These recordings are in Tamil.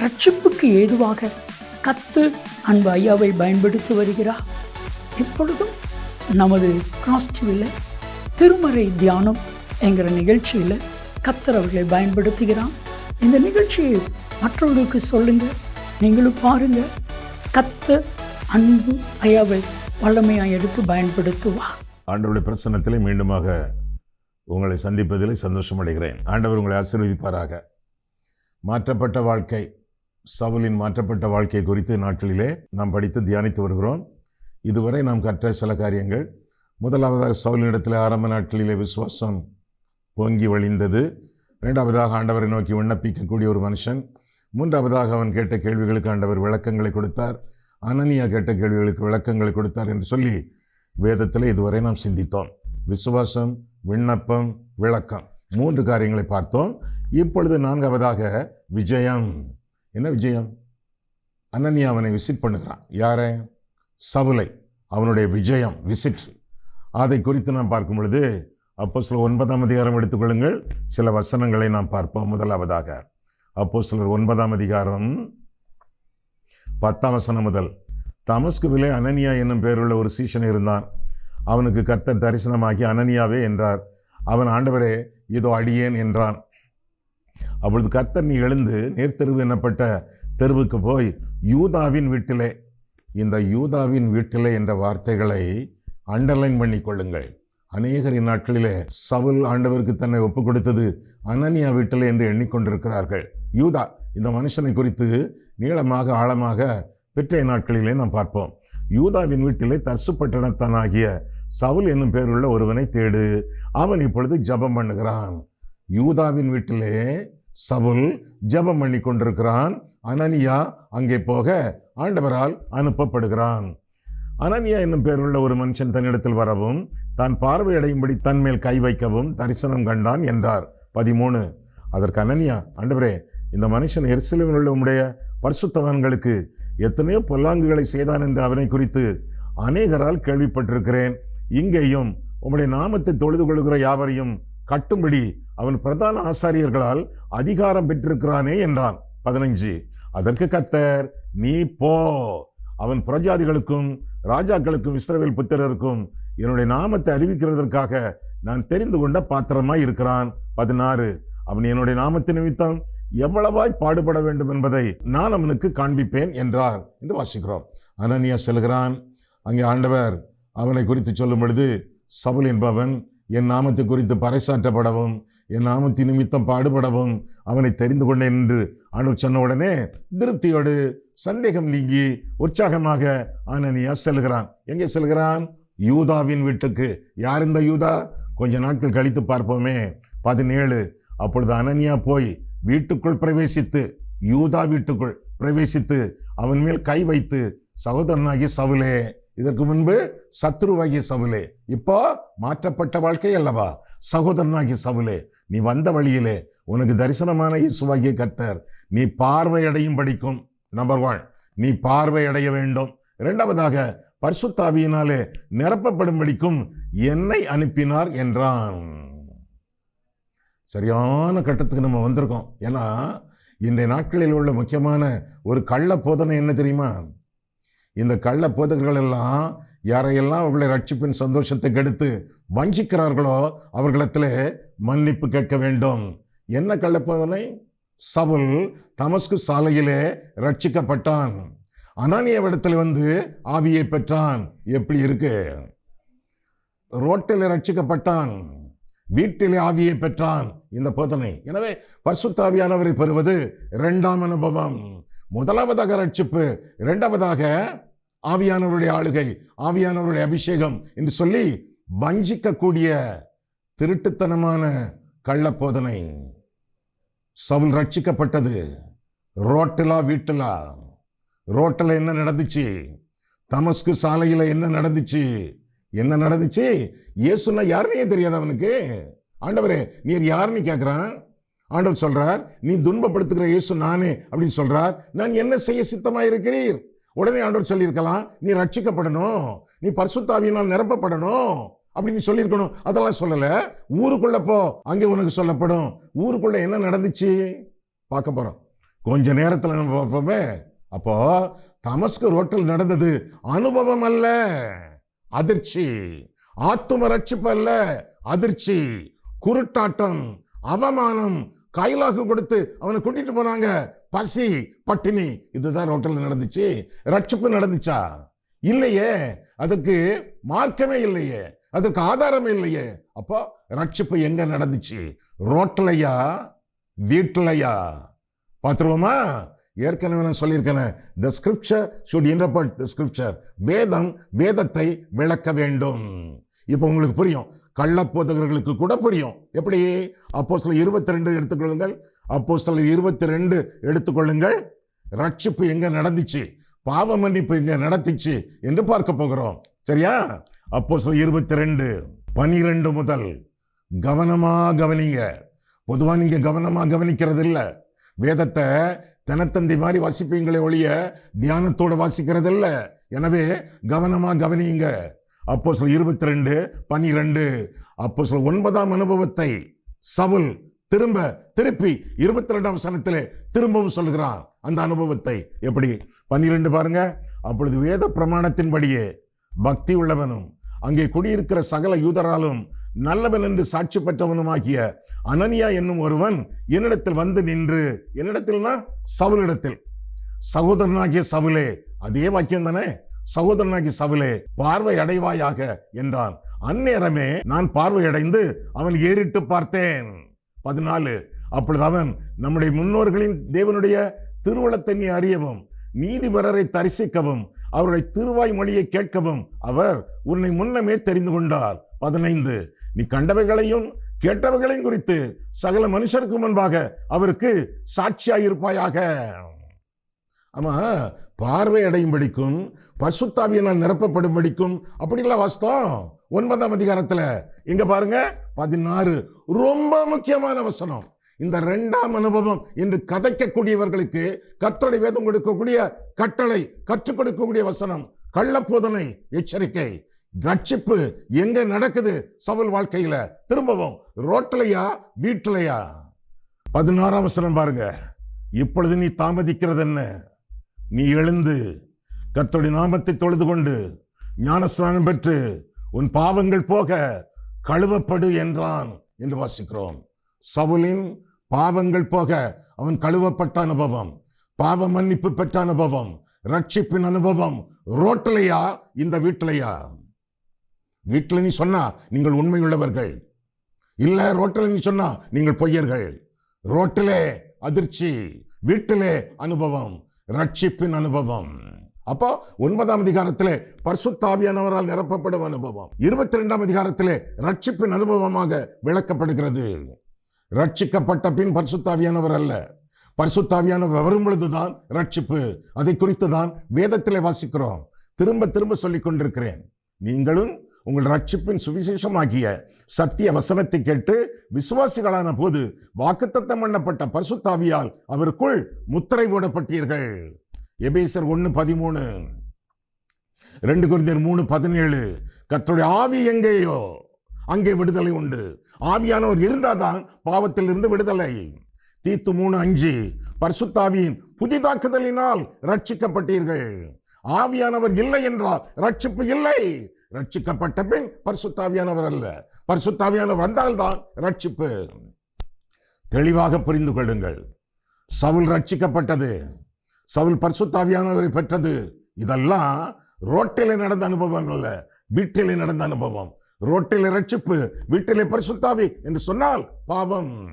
ரட்சிப்புக்கு ஏதுவாக கத்து அன்பு ஐயாவை பயன்படுத்தி வருகிறார். இப்பொழுதும் நமது கிராஸ்டிவில் திருமறை தியானம் என்கிற நிகழ்ச்சியில் கத்தர் அவர்களை பயன்படுத்துகிறான் இந்த நிகழ்ச்சியை மற்றவர்களுக்கு சொல்லுங்கள். நீங்களும் பாருங்கள். கத்த அன்பு ஐயாவை வல்லமையாக எடுத்து பயன்படுத்துவார் ஆண்டவருடைய பிரசன்னத்திலே மீண்டுமாக உங்களை சந்திப்பதிலே சந்தோஷம் அடைகிறேன் ஆண்டவர் உங்களை ஆசீர்வதிப்பாராக. மாற்றப்பட்ட வாழ்க்கை சவுலின் மாற்றப்பட்ட வாழ்க்கை குறித்து நாட்களிலே நாம் படித்து தியானித்து வருகிறோம். இதுவரை நாம் கற்ற சில காரியங்கள். முதலாவதாக சவுலினிடத்தில் ஆரம்ப நாட்களிலே விசுவாசம் பொங்கி வழிந்தது. இரண்டாவதாக ஆண்டவரை நோக்கி விண்ணப்பிக்கக்கூடிய ஒரு மனுஷன். மூன்றாவதாக அவன் கேட்ட கேள்விகளுக்கு ஆண்டவர் விளக்கங்களை கொடுத்தார். அனனியா கேட்ட கேள்விகளுக்கு விளக்கங்களை கொடுத்தார் என்று சொல்லி வேதத்தில் இதுவரை நாம் சிந்தித்தோம். விசுவாசம் விண்ணப்பம் விளக்கம் மூன்று காரியங்களை பார்த்தோம். இப்பொழுது நான்காவதாக விஜயம். என்ன விஜயம்? அனன்யா அவனை விசிட் பண்ணுகிறான். யாரை? சவுலை. அவனுடைய விஜயம் விசிட் அதை குறித்து நாம் பார்க்கும் பொழுது அப்போ சில ஒன்பதாம் அதிகாரம் எடுத்துக்கொள்ளுங்கள். சில வசனங்களை நாம் பார்ப்போம். முதலாவதாக அப்போ சிலர் ஒன்பதாம் அதிகாரம் பத்தாம் வசனம் முதல். தமஸ்குவிலே அனனியா என்னும் பேருள்ள ஒரு சீஷன் இருந்தான். அவனுக்கு கர்த்தர் தரிசனமாகி அனனியாவே என்றார். அவன் ஆண்டவரே இதோ அடியேன் என்றான். அப்பொழுது கர்த்தர் நீ எழுந்து நேர்த்தெருவு எனப்பட்ட தெருவுக்கு போய் யூதாவின் வீட்டிலே இந்த யூதாவின் வீட்டிலே என்ற வார்த்தைகளை அண்டர்லைன் பண்ணி கொள்ளுங்கள் அநேகர் இந்நாட்களிலே சவுல் ஆண்டவருக்கு தன்னை ஒப்பு கொடுத்தது அனனியா வீட்டிலே என்று எண்ணிக்கொண்டிருக்கிறார்கள். யூதா இந்த மனுஷனை குறித்து நீளமாக ஆழமாக பிற்றைய நாட்களிலே நாம் பார்ப்போம். யூதாவின் வீட்டிலே தர்சு பட்டணத்தானாகிய சவுல் என்னும் பேருள்ள ஒருவனை தேடு. அவன் இப்பொழுது ஜபம் பண்ணுகிறான். யூதாவின் வீட்டிலே சவுல் ஜபம் பண்ணி கொண்டிருக்கிறான். அனனியா அங்கே போக ஆண்டவரால் அனுப்பப்படுகிறான். அனனியா என்னும் பேருள்ள ஒரு மனுஷன் தன்னிடத்தில் வரவும் தான் பார்வையடையும்படி தன்மேல் கை வைக்கவும் தரிசனம் கண்டான் என்றார். பதிமூணு. அதற்கு அனனியா ஆண்டவரே இந்த மனுஷன் எரிசிலுவில் உள்ள உம்முடைய பரிசுத்தவான்களுக்கு எத்தனையோ பொல்லாங்குகளை செய்தான் என்று அவனை குறித்து அநேகரால் கேள்விப்பட்டிருக்கிறேன். இங்கேயும் உம்முடைய நாமத்தை தொழுது கொள்கிற யாவரையும் கட்டும்படி அவன் பிரதான ஆசாரியர்களால் அதிகாரம் பெற்றிருக்கிறானே என்றான். பதினஞ்சு. அதற்கு கத்தர் நீ போ. அவன் புரஜாதிகளுக்கும் ராஜாக்களுக்கும் இஸ்ரவேல் புத்திரருக்கும் என்னுடைய நாமத்தை அறிவிக்கிறதற்காக நான் தெரிந்து கொண்ட பாத்திரமாய் இருக்கிறான். பதினாறு. அவன் என்னுடைய நாமத்தை நிமித்தம் எவ்வளவாய் பாடுபட வேண்டும் என்பதை நான் அவனுக்கு காண்பிப்பேன் என்றார் என்று வாசிக்கிறோம். அனனியா செல்கிறான். அங்கே ஆண்டவர் அவனை குறித்து சொல்லும் பொழுது சபல் என்பவன் என் நாமத்தை குறித்து பறைசாற்றப்படவும் என் நாமத்தின் நிமித்தம் பாடுபடவும் அவனை தெரிந்து கொண்டேன் என்று அனு சொன்ன உடனே திருப்தியோடு சந்தேகம் நீங்கி உற்சாகமாக அனனியா செல்கிறான். எங்கே செல்கிறான்? யூதாவின் வீட்டுக்கு. யார் இந்த யூதா? கொஞ்ச நாட்கள் கழித்து பார்ப்போமே. பதினேழு. அப்பொழுது அனனியா போய் வீட்டுக்குள் பிரவேசித்து யூதா வீட்டுக்குள் பிரவேசித்து அவன் மேல் கை வைத்து சகோதரனாகி சவுலே இதற்கு முன்பு சத்ருவாகி சவுலே. இப்போ மாற்றப்பட்ட வாழ்க்கை அல்லவா? சகோதரனாகி சவுலே நீ வந்த வழியிலே உனக்கு தரிசனமான இயேசுவாகிய கர்த்தர். நீ பார்வையடையும் படிக்கும் நம்பர் ஒன் நீ பார்வை அடைய வேண்டும். இரண்டாவதாக பரிசுத்தாவியினாலே நிரப்பப்படும்படிக்கும் என்னை அனுப்பினார் என்றான். சரியான கட்டத்துக்கு நம்ம வந்திருக்கோம். ஏன்னா இன்றைய நாட்களில் உள்ள முக்கியமான ஒரு கள்ள போதனை என்ன தெரியுமா? இந்த கள்ள போதகர்கள் எல்லாம் யாரையெல்லாம் அவர்களை ரட்சிப்பின் சந்தோஷத்தை கெடுத்து வஞ்சிக்கிறார்களோ அவர்களிடத்தில் மன்னிப்பு கேட்க வேண்டும். என்ன கள்ளப்போதனை சவுல் தமஸ்கு சாலையிலே ரட்சிக்கப்பட்டான். அனானியவிடத்தில் வந்து ஆவியை பெற்றான். எப்படி இருக்கு? ரோட்டில் ரட்சிக்கப்பட்டான். வீட்டிலே ஆவியை பெற்றான். இந்த போதனை. எனவே பர்சுத்தாவியானவரை பெறுவது இரண்டாம் அனுபவம். முதலாவதாக ரட்சிப்பு இரண்டாவதாக ஆவியானவருடைய ஆளுகை ஆவியானவருடைய அபிஷேகம் என்று சொல்லி வஞ்சிக்கக்கூடிய திருட்டுத்தனமான கள்ளப்போதனை. போதனை சவுல் ரட்சிக்கப்பட்டது. ரோட்டிலா வீட்டிலா? ரோட்டில் என்ன நடந்துச்சு? தமஸ்கு சாலையில் என்ன நடந்துச்சு? என்ன நடந்துச்சு? இயேசுன்னா யாருன்னே தெரியாது அவனுக்கு. ஆண்டவரே நீர் யாருன்னு கேட்குறான் ஆண்டவர் சொல்றார் நீ துன்பப்படுத்துகிற இயேசு நானே அப்படின்னு சொல்றார். நான் என்ன செய்ய சித்தமாக இருக்கிறீர் உடனே ஆண்டவர் சொல்லியிருக்கலாம் நீ ரட்சிக்கப்படணும் நீ பரிசுத்தாவியினால் நிரப்பப்படணும் அப்படின்னு சொல்லியிருக்கணும். அதெல்லாம் சொல்லலை. ஊருக்குள்ள போ அங்கே உனக்கு சொல்லப்படும். ஊருக்குள்ள என்ன நடந்துச்சு? பார்க்க போகிறோம் கொஞ்ச நேரத்தில் நம்ம பார்ப்போமே. அப்போ தமஸ்கு ரோட்டில் நடந்தது அனுபவம் அல்ல அதிர்ச்சி. ஆத்தும ரட்சிப்பு அல்ல அதிர்ச்சி. குருட்டாட்டம் அவமானம் கைலாக்கு கொடுத்து அவனை கூட்டிட்டு போனாங்க. பசி பட்டினி இதுதான் ரோட்டில் நடந்துச்சு. ரட்சிப்பு நடந்துச்சா? இல்லையே. அதற்கு மார்க்கமே இல்லையே. அதற்கு ஆதாரமே இல்லையே. அப்போ ரட்சிப்பு எங்க நடந்துச்சு? ரோட்டலையா? வீட்டிலையா? பார்த்துருவோமா? ஏற்கனவே நான் சொல்லியிருக்கேன். The scripture should interpret the scripture வேதம் வேதத்தை விளக்க வேண்டும். இப்போ உங்களுக்கு புரியும். கள்ளப்போதகர்களுக்கு கூட புரியும். எப்படி? அப்போ சில இருபத்தி ரெண்டு எடுத்துக்கொள்ளுங்கள். அப்போ சில இருபத்தி ரெண்டு எடுத்துக்கொள்ளுங்கள். ரட்சிப்பு எங்கே நடந்துச்சு? பாவ மன்னிப்பு எங்க நடந்துச்சு என்று பார்க்க போகிறோம். சரியா? அப்போ சில இருபத்தி ரெண்டு பனிரெண்டு முதல் கவனமாக கவனிங்க. பொதுவாக நீங்கள் கவனமாக கவனிக்கிறது இல்லை வேதத்தை தினத்தந்தி மாதிரி வாசிப்பீங்களே ஒழிய தியானத்தோடு வாசிக்கிறது இல்லை எனவே கவனமாக கவனியுங்க. அப்போ சில இருபத்தி ரெண்டு பனிரெண்டு. அப்போ சில ஒன்பதாம் அனுபவத்தை சவுல் திரும்ப திருப்பி இருபத்தி ரெண்டாம் சனத்தில் திரும்பவும் சொல்கிறார் அந்த அனுபவத்தை எப்படி? பன்னிரெண்டு பாருங்க. அப்பொழுது வேத பிரமாணத்தின்படியே பக்தி உள்ளவனும் அங்கே குடியிருக்கிற சகல யூதராலும் நல்லவன் என்று சாட்சி பெற்றவனுமாகிய அனனியா என்னும் ஒருவன் என்னிடத்தில் வந்து நின்று என்னிடத்தில்னா சவுலிடத்தில். சகோதரனாகிய சவுலே அதே வாக்கியம் தானே சகோதரனாகி சவுலே பார்வை அடைவாயாக என்றான். அந்நேரமே நான் பார்வையடைந்து அவன் ஏறிட்டு பார்த்தேன். பதினாலு அப்பொழுது அவன் நம்முடைய முன்னோர்களின் தேவனுடைய திருவளத்தை நீ அறியவும் நீதிபரரை தரிசிக்கவும் அவருடைய திருவாய் மொழியை கேட்கவும் அவர் உன்னை முன்னமே தெரிந்து கொண்டார். பதினைந்து நீ கண்டவைகளையும் கேட்டவைகளையும் குறித்து சகல மனுஷருக்கு முன்பாக அவருக்கு சாட்சியாயிருப்பாயாக. ஆமா பார்வை அடையும்படிக்கும் பசுத்தாவியனால் நிரப்பப்படும்படிக்கும் அப்படிலாம் வாஸ்தவம்? ஒன்பதாம் அதிகாரத்தில் இங்க பாருங்க பதினாறு. ரொம்ப முக்கியமான வசனம். இந்த ரெண்டாம் அனுபவம் என்று கதைக்கக்கூடியவர்களுக்கு கற்றடை வேதம் கொடுக்கக்கூடிய கட்டளை கற்றுக் கொடுக்கக்கூடிய வசனம். கள்ளப்போதனை எச்சரிக்கை. ரட்சிப்பு எங்க நடக்குது சவல் வாழ்க்கையில? திரும்பவும் ரோட்டிலையா வீட்டிலையா? பதினாறாம் வசனம் பாருங்க. இப்பொழுது நீ தாமதிக்கிறது என்ன நீ எழுந்து கர்த்தருடைய நாமத்தை தொழுது கொண்டு ஞானஸ்நானம் பெற்று உன் பாவங்கள் போக கழுவப்படு என்றான் என்று வாசிக்கிறோம். சவுலின் பாவங்கள் போக அவன் கழுவப்பட்ட அனுபவம் பாவ மன்னிப்பு பெற்ற அனுபவம் ரட்சிப்பின் அனுபவம் ரோட்டிலையா? இந்த வீட்டிலையா? வீட்டில் நீ சொன்னா நீங்கள் உண்மையுள்ளவர்கள். இல்ல ரோட்டில் நீ சொன்னா நீங்கள் பொய்யர்கள். ரோட்டிலே அதிர்ச்சி வீட்டிலே அனுபவம் ரட்சிப்பின் அனுபவம். அப்போ ஒன்பதாம் அதிகாரத்திலே பர்சுத்தாவியானவரால் நிரப்பப்படும் அனுபவம். இருபத்தி ரெண்டாம் அதிகாரத்திலே ரட்சிப்பின் அனுபவமாக விளக்கப்படுகிறது. ரட்சிக்கப்பட்ட பின் பர்சுத்தாவியானவர் அல்ல. பரிசுத்தாவியானவர் வரும் பொழுதுதான் ரட்சிப்பு. அதை குறித்து தான் வேதத்திலே வாசிக்கிறோம். திரும்ப திரும்ப சொல்லிக் கொண்டிருக்கிறேன். நீங்களும் உங்கள் ரட்சிப்பின் சுவிசேஷமாகிய சத்திய வசனத்தை கேட்டு விசுவாசிகளான போது வாக்குத்தத்தம் பண்ணப்பட்ட பரிசுத்தாவியால் அவருக்குள் முத்திரை போடப்பட்டீர்கள். எபேசர் ஒன்று பதிமூணு. ரெண்டு குருந்தியர் மூணு பதினேழு. கத்தோடைய ஆவி எங்கேயோ? அங்கே விடுதலை உண்டு. ஆவியானவர் இருந்தாதான் பாவத்தில் இருந்து விடுதலை. தீத்து மூணு அஞ்சு. பரிசுத்தாவியின் புதிதாக்குதலினால் ரட்சிக்கப்பட்டீர்கள். ஆவியானவர் இல்லை என்றால் ரட்சிப்பு இல்லை. ரட்சிக்கப்பட்ட பின் பரிசுத்தாவியானவர் அல்ல. பரிசுத்தாவியானவர் வந்தால்தான் ரட்சிப்பு. தெளிவாக புரிந்து கொள்ளுங்கள். சவுல் ரட்சிக்கப்பட்டது. சவுல் பரிசுத்தாவியானவரை பெற்றது. இதெல்லாம் ரோட்டிலே நடந்த அனுபவம் அல்ல. வீட்டிலே நடந்த அனுபவம். ரோட்டிலே ரட்சிப்பு வீட்டிலே பரிசுத்தாவி என்று சொன்னால் பாவம்.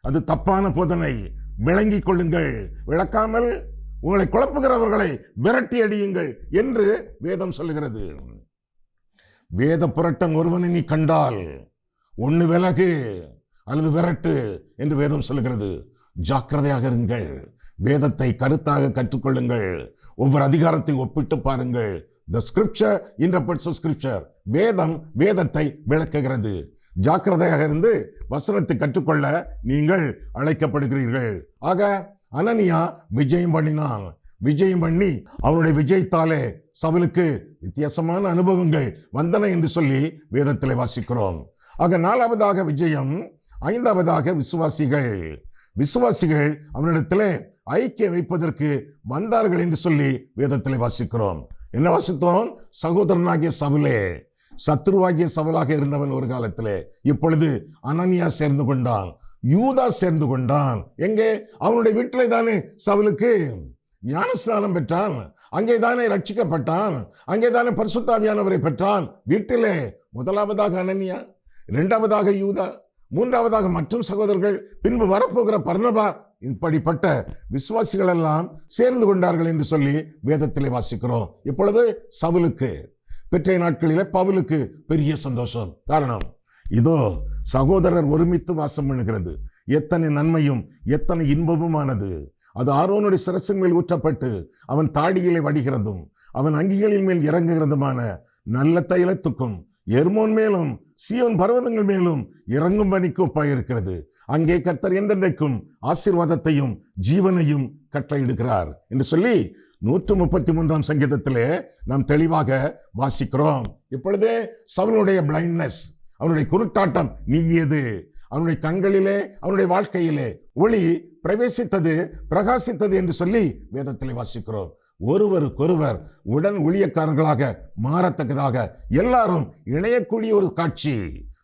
அது தப்பான போதனை. விளங்கிக் கொள்ளுங்கள். விளக்காமல் உங்களை குழப்புகிறவர்களை விரட்டி அடியுங்கள் என்று வேதம் சொல்லுகிறது. வேத புரட்டன் ஒருவனை நீ கண்டால் ஒன்று விலகு அல்லது விரட்டு என்று வேதம் சொல்லுகிறது. ஜாக்கிரதையாக இருங்கள். வேதத்தை கருத்தாக கற்றுக்கொள்ளுங்கள். ஒவ்வொரு அதிகாரத்தை ஒப்பிட்டு பாருங்கள். த ஸ்கிரிப்சர் இன்டர்பிரட்ஸ் ஸ்கிரிப்சர் வேதம் வேதத்தை விளக்குகிறது. ஜாக்கிரதையாக இருந்து வசனத்தை கற்றுக்கொள்ள நீங்கள் அழைக்கப்படுகிறீர்கள். ஆக அனனியா விஜயம் பண்ணினான். விஜயம் பண்ணி அவனுடைய விஜயத்தாலே சவுலுக்கு வித்தியாசமான அனுபவங்கள் வந்தன என்று சொல்லி வேதத்தில் வாசிக்கிறோம். ஆக நாலாவதாக விஜயம் ஐந்தாவதாக விசுவாசிகள். விசுவாசிகள் அவனிடத்தில் ஐக்கிய வைப்பதற்கு வந்தார்கள் என்று சொல்லி வேதத்தில் வாசிக்கிறோம். என்ன வாசித்தோம்? சகோதரனாகிய சவுலே சத்ருவாகிய சவலாக இருந்தவன் ஒரு காலத்திலே இப்பொழுது அனனியா சேர்ந்து கொண்டான் யூதா சேர்ந்து கொண்டான். எங்கே? அவனுடைய வீட்டிலே தானே ஞான ஞானஸ்நானம் பெற்றான். அங்கே தானே ரட்சிக்கப்பட்டான் அங்கே தானே பரிசுத்தாவியானவரை பெற்றான். வீட்டிலே முதலாவதாக அனன்யா இரண்டாவதாக யூதா மூன்றாவதாக மற்றும் சகோதரர்கள் பின்பு வரப்போகிற பர்ணபா இப்படிப்பட்ட விசுவாசிகள் எல்லாம் சேர்ந்து கொண்டார்கள் என்று சொல்லி வேதத்திலே வாசிக்கிறோம். இப்பொழுது சவுலுக்கு பெற்றைய நாட்களிலே பவுலுக்கு பெரிய சந்தோஷம். காரணம் இதோ சகோதரர் ஒருமித்து வாசம் பண்ணுகிறது. எத்தனை நன்மையும் எத்தனை இன்பமுமானது. அது ஆரோனுடைய சிரசின் மேல் ஊற்றப்பட்டு அவன் தாடியிலே வடிகிறதும் அவன் அங்கிகளின் மேல் இறங்குகிறதுமான நல்ல தைலத்துக்கும் எர்மோன் மேலும் சியோன் பர்வதங்கள் மேலும் இறங்கும் பணிக்கு ஒப்பாயிருக்கிறது. அங்கே கர்த்தர் என்றென்றைக்கும் ஆசீர்வாதத்தையும் ஜீவனையும் கட்டளையிடுகிறார் என்று சொல்லி நூற்று முப்பத்தி மூன்றாம் சங்கீதத்திலே நாம் தெளிவாக வாசிக்கிறோம். இப்பொழுதே சவுனுடைய பிளைண்ட்னஸ் அவனுடைய குருட்டாட்டம் நீங்கியது. அவனுடைய கண்களிலே அவனுடைய வாழ்க்கையிலே ஒளி பிரவேசித்தது பிரகாசித்தது என்று சொல்லி வேதத்தில் வாசிக்கிறோம். ஒருவருக்கொருவர் உடன் ஊழியக்காரர்களாக மாறத்தக்கதாக எல்லாரும் இணையக்கூடிய ஒரு காட்சி.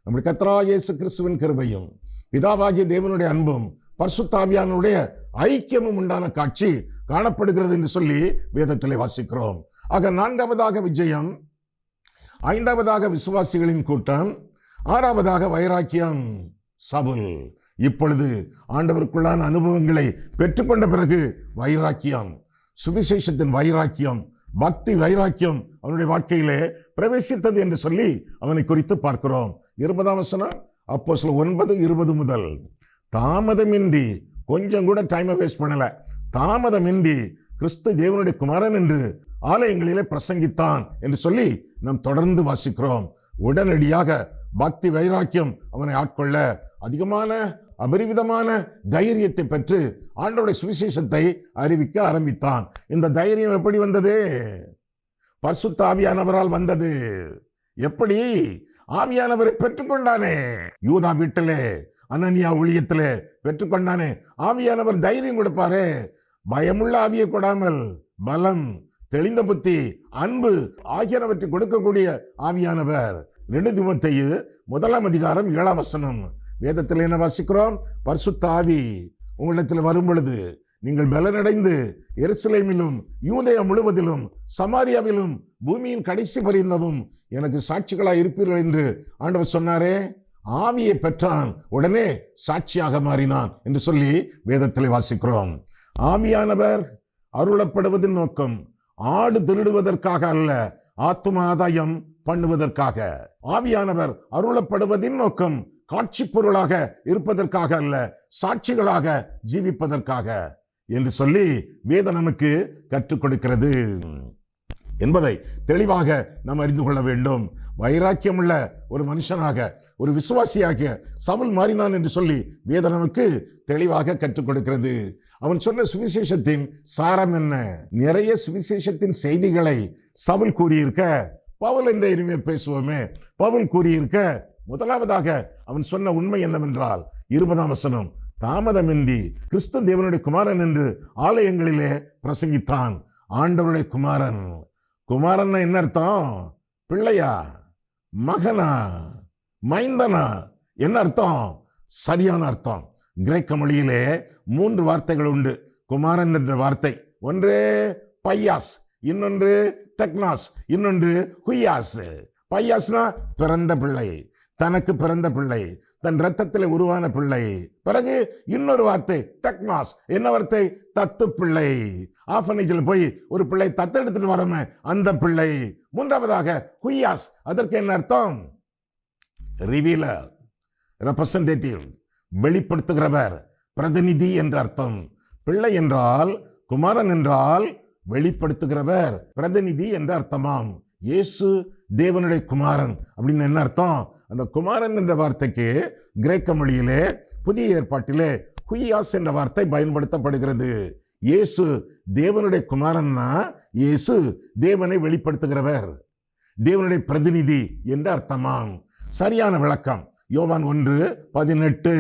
நம்முடைய கத்ரா இயேசு கிறிஸ்துவின் கிருபையும் பிதாவாகிய தேவனுடைய அன்பும் பர்சுத்தாவியானுடைய ஐக்கியமும் உண்டான காட்சி காணப்படுகிறது என்று சொல்லி வேதத்தில் வாசிக்கிறோம். ஆக நான்காவதாக விஜயம் ஐந்தாவதாக விசுவாசிகளின் கூட்டம் ஆறாவதாக வைராக்கியம் சபுல் இப்பொழுது ஆண்டவருக்குள்ளான அனுபவங்களை பெற்றுக்கொண்ட பிறகு வைராக்கியம் சுவிசேஷத்தின் வைராக்கியம் பக்தி வைராக்கியம் அவனுடைய வாழ்க்கையிலே பிரவேசித்தது என்று சொல்லி அவனை குறித்து பார்க்கிறோம். இருபதாம் வசனம் அப்போ சில ஒன்பது இருபது முதல். தாமதமின்றி கொஞ்சம் கூட டைமை வேஸ்ட் பண்ணல. தாமதமின்றி கிறிஸ்து தேவனுடைய குமாரன் என்று ஆலயங்களிலே பிரசங்கித்தான் என்று சொல்லி நாம் தொடர்ந்து வாசிக்கிறோம். உடனடியாக பக்தி வைராக்கியம் அவனை ஆட்கொள்ள அதிகமான அபரிவிதமான தைரியத்தை பெற்று ஆண்டோடைய சுவிசேஷத்தை அறிவிக்க ஆரம்பித்தான். இந்த தைரியம் எப்படி வந்தது? பர்சுத்த ஆவியானவரால் வந்தது. எப்படி? ஆவியானவரை பெற்றுக்கொண்டானே. யூதா வீட்டிலே அனன்யா ஊழியத்திலே பெற்றுக்கொண்டானே. ஆவியானவர் தைரியம் கொடுப்பாரு. பயமுள்ள ஆவியை கொடாமல் பலம் தெளிந்த புத்தி அன்பு ஆகியனவற்றை கொடுக்கக்கூடிய ஆவியானவர். நெடுதுமத்தையு முதலாம் அதிகாரம் ஏழாம் வசனம். வேதத்தில் என்ன வாசிக்கிறோம்? பரிசுத்தாவி உங்களிடத்தில் வரும் பொழுது நீங்கள் பலனடைந்து எருசலேமிலும் யூதயம் முழுவதிலும் சமாரியாவிலும் பூமியின் கடைசி பரிந்தமும் எனக்கு சாட்சிகளாக இருப்பீர்கள் என்று ஆண்டவர் சொன்னாரே. ஆவியை பெற்றான் உடனே சாட்சியாக மாறினான் என்று சொல்லி வேதத்தில் வாசிக்கிறோம். ஆவியானவர் அருளப்படுவதின் நோக்கம் ஆடு திருடுவதற்காக அல்ல ஆத்தும ஆதாயம் பண்ணுவதற்காக. ஆவியானவர் அருளப்படுவதின் நோக்கம் காட்சி பொருளாக இருப்பதற்காக அல்ல சாட்சிகளாக ஜீவிப்பதற்காக என்று சொல்லி வேத நமக்கு கற்றுக் கொடுக்கிறது. என்பதை தெளிவாக நாம் அறிந்து கொள்ள வேண்டும். வைராக்கியமுள்ள ஒரு மனுஷனாக ஒரு விசுவாசியாக சவுல் மாறினான் என்று சொல்லி வேதனமுக்கு நமக்கு தெளிவாக கற்றுக் கொடுக்கிறது. அவன் சொன்ன சுவிசேஷத்தின் சாரம் என்ன? நிறைய சுவிசேஷத்தின் செய்திகளை சவுல் கூறியிருக்க பவுல் என்ற இனிமேல் பேசுவோமே. பவுல் கூறியிருக்க முதலாவதாக அவன் சொன்ன உண்மை என்னவென்றால் இருபதாம் வசனம் தாமதமின்றி கிறிஸ்து தேவனுடைய குமாரன் என்று ஆலயங்களிலே பிரசங்கித்தான். ஆண்டவருடைய குமாரன். குமாரன் என்ன அர்த்தம்? பிள்ளையா? மகனா? மைந்தனா? என்ன அர்த்தம்? சரியான அர்த்தம். கிரேக்க மொழியிலே மூன்று வார்த்தைகள் உண்டு. குமாரன் என்ற வார்த்தை. ஒன்று பையாஸ். இன்னொன்று டெக்னாஸ். இன்னொன்று ஹுயாஸ் பையாஸ்னா பிறந்த பிள்ளை. தனக்கு பிறந்த பிள்ளை தன் ரத்தத்தில் உருவான பிள்ளை. பிறகு இன்னொரு வார்த்தை டெக்னாஸ். என்ன வார்த்தை? தத்து பிள்ளை. ஆஃபனேஜில் போய் ஒரு பிள்ளை தத்தெடுத்துட்டு வரமே அந்த பிள்ளை. மூன்றாவதாக ஹுயாஸ் அதற்கு என்ன அர்த்தம்? ரிவீலர் ரெப்ரசன்டேட்டிவ் வெளிப்படுத்துகிறவர் பிரதிநிதி என்ற அர்த்தம். பிள்ளை என்றால் குமாரன் என்றால் வெளிப்படுத்துகிறவர் பிரதிநிதி என்ற அர்த்தமாம். இயேசு தேவனுடைய குமாரன் அப்படின்னு என்ன அர்த்தம்? அந்த குமாரன் என்ற வார்த்தைக்கு கிரேக்க மொழியிலே புதிய ஏற்பாட்டிலே குய்யாஸ் என்ற வார்த்தை பயன்படுத்தப்படுகிறது. இயேசு தேவனுடைய குமாரன்னா இயேசு தேவனை வெளிப்படுத்துகிறவர். தேவனுடைய பிரதிநிதி என்று அர்த்தமாம். சரியான விளக்கம். யோவான் ஒன்று பதினெட்டு.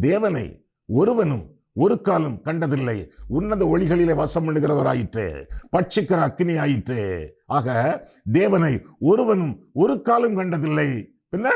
தேவனை ஒருவனும் ஒரு காலம் கண்டதில்லை. உன்னத ஒளிகளிலே வசம் பண்ணுகிறவராயிற்று பட்சிக்கிற அக்னி ஆயிற்று ஆக தேவனை ஒருவனும் ஒரு காலம் கண்டதில்லை. பின்ன?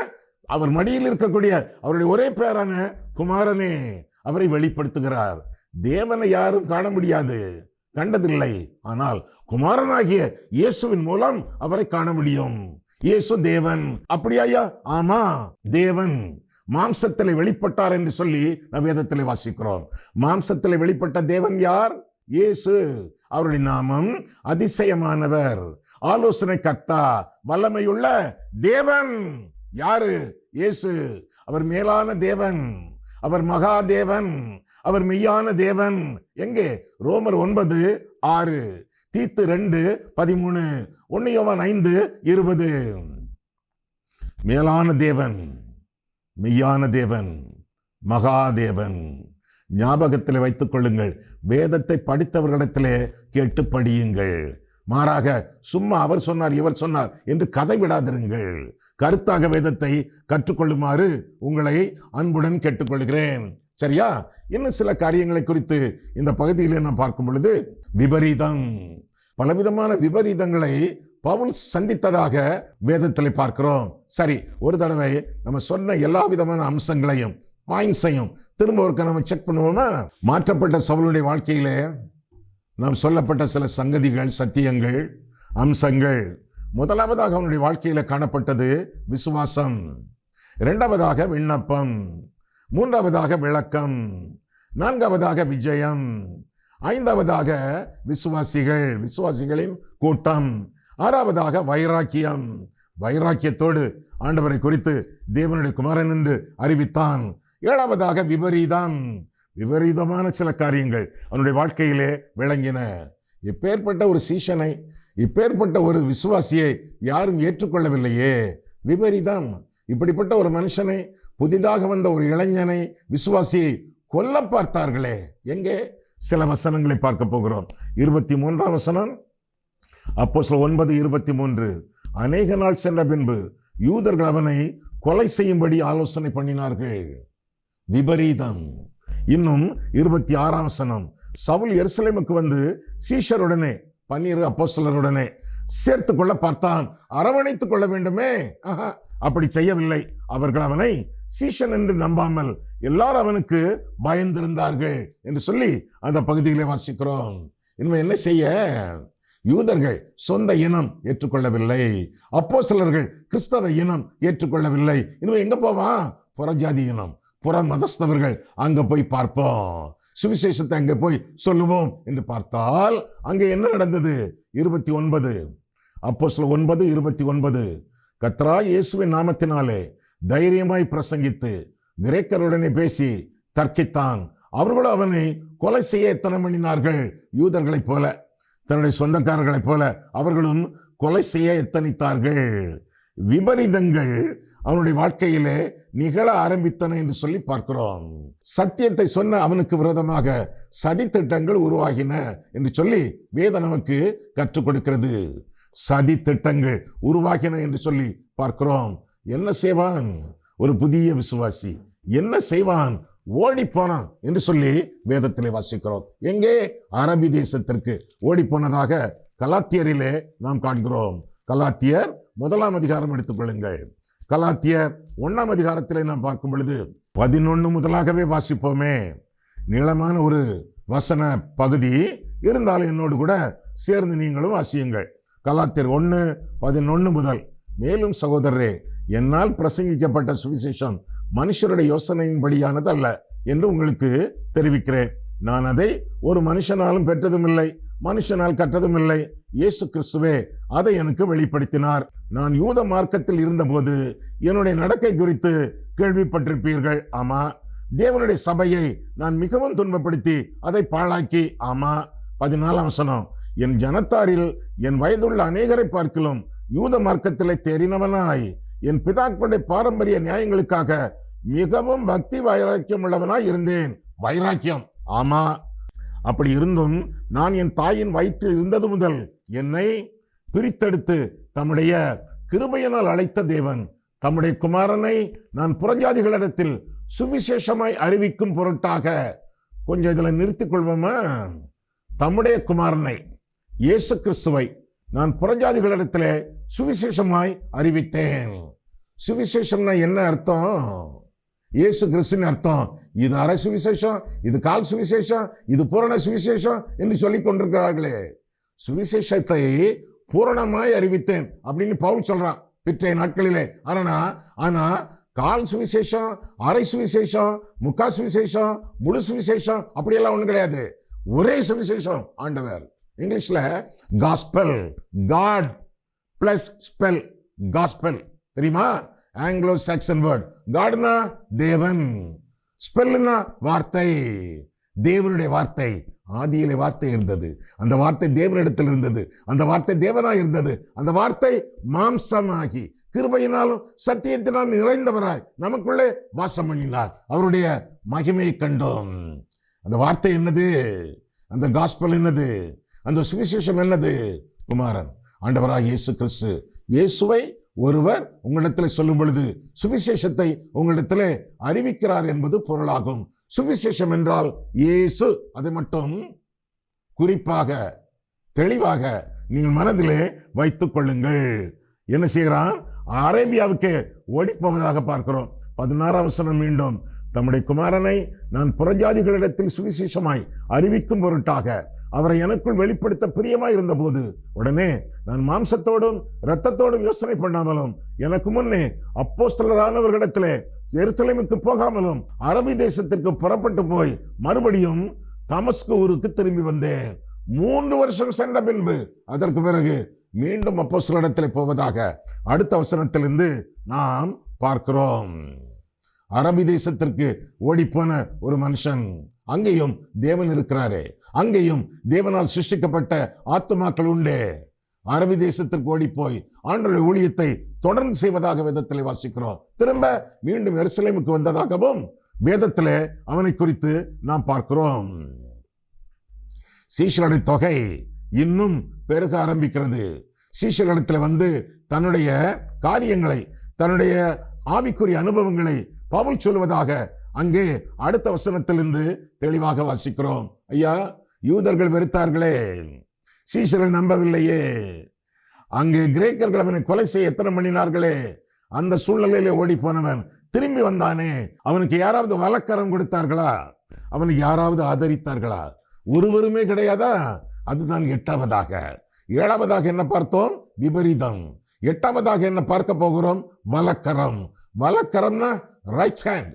அவர் மடியில் இருக்கக்கூடிய அவருடைய ஒரே பேரான குமாரனே அவரை வெளிப்படுத்துகிறார். தேவனை யாரும் காண முடியாது. கண்டதில்லை. ஆனால் குமாரனாகிய இயேசுவின் மூலம் அவரை காண முடியும். இயேசு தேவன். அப்படியா ஆமா தேவன். மாம்சத்தில் வெளிப்பட்டார் என்று சொல்லி நம் வேதத்தில் வாசிக்கிறோம். மாம்சத்தில் வெளிப்பட்ட தேவன் யார்? இயேசு. அவருடைய நாமம் அதிசயமானவர். ஆலோசனை கர்த்தா வல்லமையுள்ள தேவன். யாரு? இயேசு. அவர் மேலான தேவன். அவர் மகா தேவன். அவர் மெய்யான தேவன். எங்கே? ரோமர் ஒன்பது ஆறு. தீத்து ரெண்டு பதிமூணு. ஒன்னியவன் ஐந்து இருபது. மேலான தேவன். மெய்யான தேவன் மகாதேவன் ஞாபகத்தில் வைத்துக் கொள்ளுங்கள். வேதத்தை படித்தவர்களிடத்திலே கேட்டு படியுங்கள். மாறாக சும்மா அவர் சொன்னார் இவர் சொன்னார் என்று கதை விடாதிருங்கள். கருத்தாக வேதத்தை கற்றுக்கொள்ளுமாறு உங்களை அன்புடன் கேட்டுக்கொள்கிறேன். சரியா? இன்னும் சில காரியங்களை குறித்து இந்த பகுதியிலே நான் பார்க்கும் பொழுது விபரீதம். பலவிதமான விபரீதங்களை பவுல் சந்தித்ததாக வேதத்தில் பார்க்கிறோம். சரி ஒரு தடவை நம்ம சொன்ன எல்லா விதமான அம்சங்களையும் பாயிண்ட்ஸையும் திரும்ப ஒருக்க நம்ம செக் பண்ணுவோமா? மாற்றப்பட்ட சவுளுடைய வாழ்க்கையிலே நாம் சொல்லப்பட்ட சில சங்கதிகள் சத்தியங்கள் அம்சங்கள். முதலாவதாக அவனுடைய வாழ்க்கையில் காணப்பட்டது விசுவாசம். இரண்டாவதாக விண்ணப்பம். மூன்றாவதாக விளக்கம். நான்காவதாக விஜயம். ஐந்தாவதாக விசுவாசிகள் விசுவாசிகளின் கூட்டம். ஆறாவதாக வைராக்கியம். வைராக்கியத்தோடு ஆண்டவரை குறித்து தேவனுடைய குமாரன் என்று அறிவித்தான். ஏழாவதாக விபரீதம். விபரீதமான சில காரியங்கள் அவனுடைய வாழ்க்கையிலே விளங்கின. இப்பேற்பட்ட ஒரு சீஷனை இப்பேற்பட்ட ஒரு விசுவாசியை யாரும் ஏற்றுக்கொள்ளவில்லையே. விபரீதம். இப்படிப்பட்ட ஒரு மனுஷனை புதிதாக வந்த ஒரு இளைஞனை விசுவாசியை கொல்ல பார்த்தார்களே. எங்கே? சில வசனங்களை பார்க்க போகிறோம். இருபத்தி மூன்றாம் வசனம் அப்போ ஒன்பது இருபத்தி மூன்று. அநேக நாள் சென்ற பின்பு யூதர்கள் அவனை கொலை செய்யும்படி ஆலோசனை பண்ணினார்கள். விபரீதம். இன்னும் இருபத்தி ஆறாம் சனம் சவுல் எருசலேமுக்கு வந்து சீஷருடனே பன்னீர் அப்போசலருடனே சேர்த்து கொள்ள பார்த்தான். அரவணைத்துக் கொள்ள வேண்டுமே? ஆஹா, அப்படி செய்யவில்லை. அவர்கள் அவனை சீஷன் என்று நம்பாமல் எல்லாரும் அவனுக்கு பயந்திருந்தார்கள் என்று சொல்லி அந்த பகுதியிலே வாசிக்கிறோம். இனிமே என்ன செய்ய? யூதர்கள் சொந்த இனம் ஏற்றுக்கொள்ளவில்லை. அப்போ சிலர்கள் கிறிஸ்தவ இனம் ஏற்றுக்கொள்ளவில்லை. இனிமே எங்க போவான் புறஜாதி இனம் புற மதஸ்தவர்கள் அங்க போய் பார்ப்போம். சுவிசேஷத்தை அங்கே போய் சொல்லுவோம் என்று பார்த்தால் அங்கே என்ன நடந்தது? இருபத்தி ஒன்பது. அப்போ சில ஒன்பது இருபத்தி ஒன்பது. கத்ரா இயேசுவின் நாமத்தினாலே தைரியமாய் பிரசங்கித்து கிரேக்கருடனே பேசி தர்க்கித்தான். அவர்களும் அவனை கொலை செய்ய எத்தனை பண்ணினார்கள் யூதர்களைப் போல. தன்னுடைய சொந்தக்காரர்களைப் போல அவர்களும் கொலை செய்ய எத்தனித்தார்கள்? விபரீதங்கள் அவனுடைய வாழ்க்கையிலே நிகழ ஆரம்பித்தன என்று சொல்லி பார்க்கிறோம். சத்தியத்தை சொன்ன அவனுக்கு விரோதமாக சதித்திட்டங்கள் உருவாகின என்று சொல்லி வேத நமக்கு கற்றுக் கொடுக்கிறது. சதி திட்டங்கள் உருவாகின என்று சொல்லி பார்க்கிறோம். என்ன செய்வான்? ஒரு புதிய விசுவாசி. என்ன செய்வான்? ஓடிப்போனான் என்று சொல்லி வேதத்திலே வாசிக்கிறோம். எங்கே? அரபி தேசத்திற்கு ஓடிப்போனதாக கலாத்தியரிலே நாம் காண்கிறோம். கலாத்தியர் முதலாம் அதிகாரம் எடுத்துக்கொள்ளுங்கள் கலாத்தியர் ஒன்றாம் அதிகாரத்திலே நாம் பார்க்கும் பொழுது பதினொன்று முதலாகவே வாசிப்போமே. நீளமான ஒரு வசன பகுதி இருந்தாலும் என்னோடு கூட சேர்ந்து நீங்களும் வாசியுங்கள். கலாத்தியர் ஒன்று பதினொன்று முதல். மேலும் சகோதரரே என்னால் பிரசங்கிக்கப்பட்ட சுவிசேஷம் மனுஷருடைய யோசனையின்படியானது அல்ல என்று உங்களுக்கு தெரிவிக்கிறேன். நான் அதை ஒரு மனுஷனாலும் பெற்றதும் இல்லை மனுஷனால் கற்றதும் இல்லை இயேசு கிறிஸ்துவே அதை எனக்கு வெளிப்படுத்தினார். நான் யூத மார்க்கத்தில் இருந்தபோது என்னுடைய நடக்கை குறித்து கேள்விப்பட்டிருப்பீர்கள். ஆமா தேவனுடைய சபையை நான் மிகவும் துன்பப்படுத்தி அதை பாழாக்கி ஆமா பதினாலாம் வசனம் என் ஜனத்தாரில் என் வயதுள்ள அநேகரை பார்க்கிலும் யூத மார்க்கத்திலே தெரினவனாய் என் பிதாக்களுடைய பாரம்பரிய நியாயங்களுக்காக மிகவும் பக்தி வைராக்கியம் உள்ளவனாய் இருந்தேன். வைராக்கியம். ஆமா. அப்படி இருந்தும் நான் என் தாயின் வயிற்றில் இருந்தது முதல் என்னை பிரித்தெடுத்து தம்முடைய கிருபையினால் அழைத்த தேவன். தம்முடைய குமாரனை நான் புறஞ்சாதிகளிடத்தில் சுவிசேஷமாய் அறிவிக்கும் பொருட்டாக கொஞ்சம் இதில் நிறுத்திக் கொள்வோமா? தம்முடைய குமாரனை இயேசு கிறிஸ்துவை நான் புறஞ்சாதிகளிடத்திலே சுவிசேஷமாய் அறிவித்தேன். சுவிசேஷம்னா என்ன அர்த்தம்? இயேசு கிறிஸ்துவின் அர்த்தம். இது அரை சுவிசேஷம் இது கால் சுவிசேஷம் இது பூரண சுவிசேஷம் என்று சொல்லி கொண்டிருக்கிறார்களே. சுவிசேஷத்தை பூரணமாய் அறிவித்தேன் அப்படின்னு பவுல் சொல்றான் பிற்றைய நாட்களிலே. ஆனா ஆனா கால் சுவிசேஷம் அரை சுவிசேஷம் முக்கா சுவிசேஷம் முழு சுவிசேஷம் அப்படியெல்லாம் ஒன்றும் கிடையாது. ஒரே சுவிசேஷம் ஆண்டவர். இங்கிலீஷ்ல gospel God plus spell gospel தெரியுமா? ஆங்கிலோ சாக்சன் வேர்ட் காட்னா தேவன். ஸ்பெல்னா வார்த்தை. தேவனுடைய வார்த்தை. ஆதியிலே வார்த்தை இருந்தது. அந்த வார்த்தை தேவனிடத்தில் இருந்தது. அந்த வார்த்தை தேவனாய் இருந்தது. அந்த வார்த்தை மாம்சமாகி கிருபையினாலும் சத்தியத்தினால் நிறைந்தவராய் நமக்குள்ளே வாசம் பண்ணினார். அவருடைய மகிமையை கண்டோம். அந்த வார்த்தை என்னது? அந்த காஸ்பல் என்னது? அந்த சுவிசேஷம் என்னது? குமாரன் ஆண்டவராக இயேசு கிறிஸ்து. இயேசுவை ஒருவர் உங்களிடத்தில் சொல்லும் பொழுது சுவிசேஷத்தை உங்களிடத்தில் அறிவிக்கிறார் என்பது பொருளாகும். சுவிசேஷம் என்றால் இயேசு. அதை மட்டும் குறிப்பாக தெளிவாக நீங்கள் மனதிலே வைத்துக் கொள்ளுங்கள். என்ன செய்கிறான் அரேபியாவுக்கு ஓடிப்போவதாக பார்க்கிறோம். பதினாறாம் வசனம் மீண்டும் தம்முடைய குமாரனை நான் புறஜாதிகளிடத்தில் சுவிசேஷமாய் அறிவிக்கும் பொருட்டாக அவரை எனக்குள் வெளிப்படுத்த பிரியமாய் இருந்தபோது உடனே நான் மாம்சத்தோடும் இரத்தத்தோடும் யோசனை பண்ணாமலும் எனக்கு முன்னே அப்போஸ்தலரானவர்களிடத்தில் எருசலேமுக்கு போகாமலும் அரபி தேசத்திற்கு புறப்பட்டு போய் மறுபடியும் தமஸ்கு ஊருக்கு திரும்பி வந்தேன். மூன்று வருஷம் சென்ற பின்பு அதற்கு பிறகு மீண்டும் அப்போஸ்தலரிடத்திலே போவதாக அடுத்த வசனத்திலிருந்து நாம் பார்க்கிறோம். அரபி தேசத்திற்கு ஓடிப்போன ஒரு மனுஷன். அங்கேயும் தேவன் இருக்கிறாரே. அங்கேயும் தேவனால் சிருஷ்டிக்கப்பட்ட ஆத்துமாக்கள் உண்டே. அரபி தேசத்திற்கு ஓடி போய் ஆண்டோட ஊழியத்தை தொடர்ந்து செய்வதாக வேதத்தில் வாசிக்கிறோம். திரும்ப மீண்டும் எருசலேமுக்கு வந்ததாகவும் வேதத்திலே அவனை குறித்து நாம் பார்க்கிறோம். சீஷருடைய தொகை இன்னும் பெருக ஆரம்பிக்கிறது. சீஷர்களிடத்தில் வந்து தன்னுடைய காரியங்களை தன்னுடைய ஆவிக்குரிய அனுபவங்களை பவுல் சொல்வதாக அங்கே அடுத்த வசனத்திலிருந்து தெளிவாக வாசிக்கிறோம். ஐயா யூதர்கள் வெறுத்தார்களே சீஷர்கள் நம்பவில்லையே. அங்கே கிரேக்கர்கள் அவனை கொலை செய்ய எத்தனை பண்ணினார்களே அந்த சூழ்நிலையிலே ஓடி போனவன் திரும்பி வந்தானே. அவனுக்கு யாராவது வழக்கரம் கொடுத்தார்களா? அவனுக்கு யாராவது ஆதரித்தார்களா? ஒருவருமே கிடையாதா? அதுதான் எட்டாவதாக. ஏழாவதாக என்ன பார்த்தோம்? விபரீதம். எட்டாவதாக என்ன பார்க்க போகிறோம்? வலக்கரம் வலக்கரம்னா ரைட் ஹேண்ட்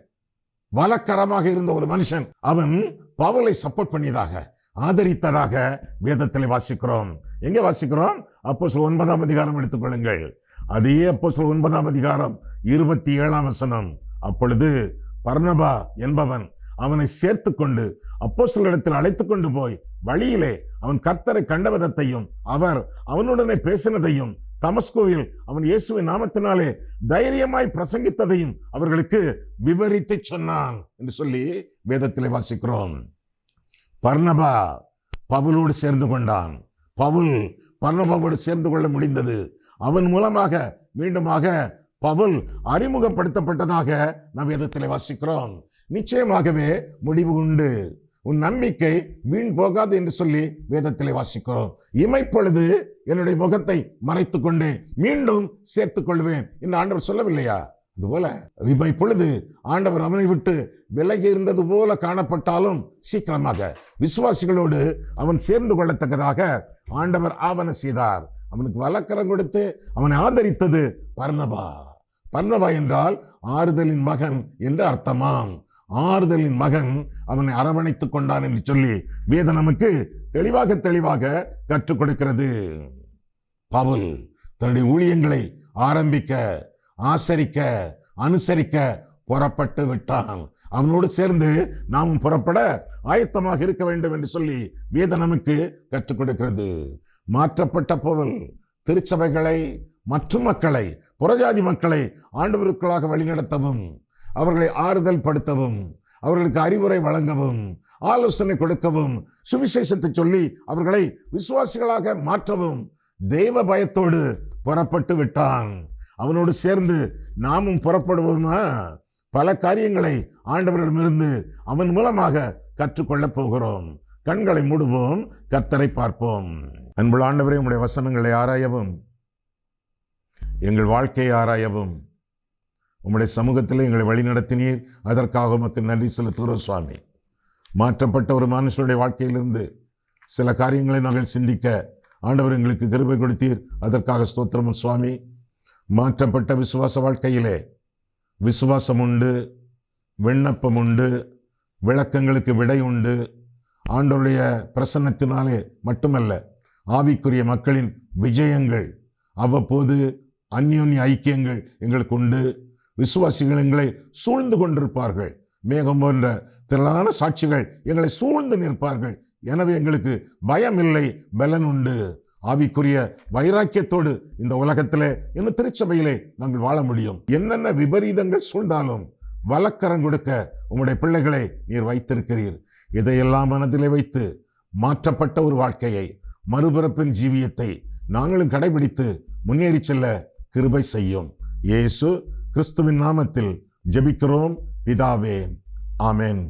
வலக்கரமாக இருந்த ஒரு மனுஷன் அவன் பவுலை சப்போர்ட் பண்ணியதாக ஆதரித்ததாக வேதத்தில் வாசிக்கிறோம். எங்கே வாசிக்கிறோம்? அப்போ சொல் ஒன்பதாம் அதிகாரம் எடுத்துக்கொள்ளுங்கள். அதே அப்போ சொல் ஒன்பதாம் அதிகாரம் இருபத்தி ஏழாம் வசனம். அப்பொழுது பர்ணபா என்பவன் அவனை சேர்த்து கொண்டு அப்போ இடத்தில் அழைத்து கொண்டு போய் வழியிலே அவன் கர்த்தரை கண்ட விதத்தையும் அவர் அவனுடனே பேசினதையும் தமஸ்கோவில் அவன் இயேசுவின் நாமத்தினாலே தைரியமாய் பிரசங்கித்ததையும் அவர்களுக்கு விவரித்து சொன்னான் என்று சொல்லி வேதத்திலே வாசிக்கிறோம். பர்ணபா பவுலோடு சேர்ந்து கொண்டான். பவுல் பர்ணபாவோடு சேர்ந்து கொள்ள முடிந்தது. அவன் மூலமாக மீண்டுமாக பவுல் அறிமுகப்படுத்தப்பட்டதாக நாம் வேதத்திலே வாசிக்கிறோம். நிச்சயமாகவே முடிவு உண்டு. உன் நம்பிக்கை வீண் போகாது என்று சொல்லி வேதத்திலே வாசிக்கிறோம். இமைப்பொழுது என்னுடைய முகத்தை மறைத்து கொண்டு மீண்டும் சேர்த்துக் கொள்வேன் என்று ஆண்டவர் சொல்லவில்லையா? அதுபோல பொழுது ஆண்டவர் அவனை விட்டு விலகி இருந்தது போல காணப்பட்டாலும் சீக்கிரமாக விசுவாசிகளோடு அவன் சேர்ந்து கொள்ளத்தக்கதாக ஆண்டவர் ஆவண செய்தார். அவனுக்கு வழக்கரம் கொடுத்து அவனை ஆதரித்தது பர்ணபா. பர்ணபா என்றால் ஆறுதலின் மகன் என்று அர்த்தமாம். ஆறுதலின் மகன் அவனை அரவணைத்துக் கொண்டான் என்று சொல்லி வேதம் நமக்கு தெளிவாக தெளிவாக கற்றுக் கொடுக்கிறது. பவுல் தன்னுடைய ஊழியங்களை ஆரம்பிக்க ஆசரிக்க அனுசரிக்க புறப்பட்டு விட்டான். அவனோடு சேர்ந்து நாம் புறப்பட ஆயத்தமாக இருக்க வேண்டும் என்று சொல்லி வேத நமக்கு கற்றுக் கொடுக்கிறது. மாற்றப்பட்ட பவுல் திருச்சபைகளை மற்றும் மக்களை புறஜாதி மக்களை ஆண்டவருக்களாக வழிநடத்தவும் அவர்களை ஆறுதல் படுத்தவும் அவர்களுக்கு அறிவுரை வழங்கவும் ஆலோசனை கொடுக்கவும் சுவிசேஷத்தை சொல்லி அவர்களை விசுவாசிகளாக மாற்றவும் தெய்வ பயத்தோடு புறப்பட்டு விட்டான். அவனோடு சேர்ந்து நாமும் புறப்படுவோமா? பல காரியங்களை ஆண்டவரிடமிருந்து அவன் மூலமாக கற்றுக்கொள்ளப் போகிறோம். கண்களை மூடுவோம் கர்த்தரை பார்ப்போம். அன்புள்ள ஆண்டவரே உங்களுடைய வசனங்களை ஆராயவும் எங்கள் வாழ்க்கையை ஆராயவும் உம்முடைய சமூகத்தில் எங்களை வழிநடத்தினீர் அதற்காக உமக்கு நன்றி செலுத்துகிறோம் சுவாமி. மாற்றப்பட்ட ஒரு மனுஷனுடைய வாழ்க்கையிலிருந்து சில காரியங்களை நாங்கள் சிந்திக்க ஆண்டவர் எங்களுக்கு கிருபை கொடுத்தீர். அதற்காக ஸ்தோத்திரமும் சுவாமி. மாற்றப்பட்ட விசுவாச வாழ்க்கையிலே விசுவாசம் உண்டு விண்ணப்பம் உண்டு விளக்கங்களுக்கு விடை உண்டு. ஆண்டோருடைய பிரசன்னத்தினாலே மட்டுமல்ல ஆவிக்குரிய மக்களின் விஜயங்கள் அவ்வப்போது அந்யோன்ய ஐக்கியங்கள் எங்களுக்கு உண்டு. விசுவாசிகள் எங்களை சூழ்ந்து கொண்டிருப்பார்கள். மேகம் போன்ற திரளான சாட்சிகள் எங்களை சூழ்ந்து நிற்பார்கள். எனவே எங்களுக்கு பயம் இல்லை பலன் உண்டு. ஆவிக்குரிய வைராக்கியத்தோடு இந்த உலகத்திலே இன்னும் திருச்சபையிலே நாங்கள் வாழ முடியும். என்னென்ன விபரீதங்கள் சூழ்ந்தாலும் வழக்கரம் கொடுக்க உங்களுடைய பிள்ளைகளை நீர் வைத்திருக்கிறீர். இதையெல்லாம் மனதிலே வைத்து மாற்றப்பட்ட ஒரு வாழ்க்கையை மறுபிறப்பின் ஜீவியத்தை நாங்களும் கடைபிடித்து முன்னேறி செல்ல கிருபை செய்யும். இயேசு கிறிஸ்துவின் நாமத்தில் ஜெபிக்கிறோம். பிதாவே ஆமேன்.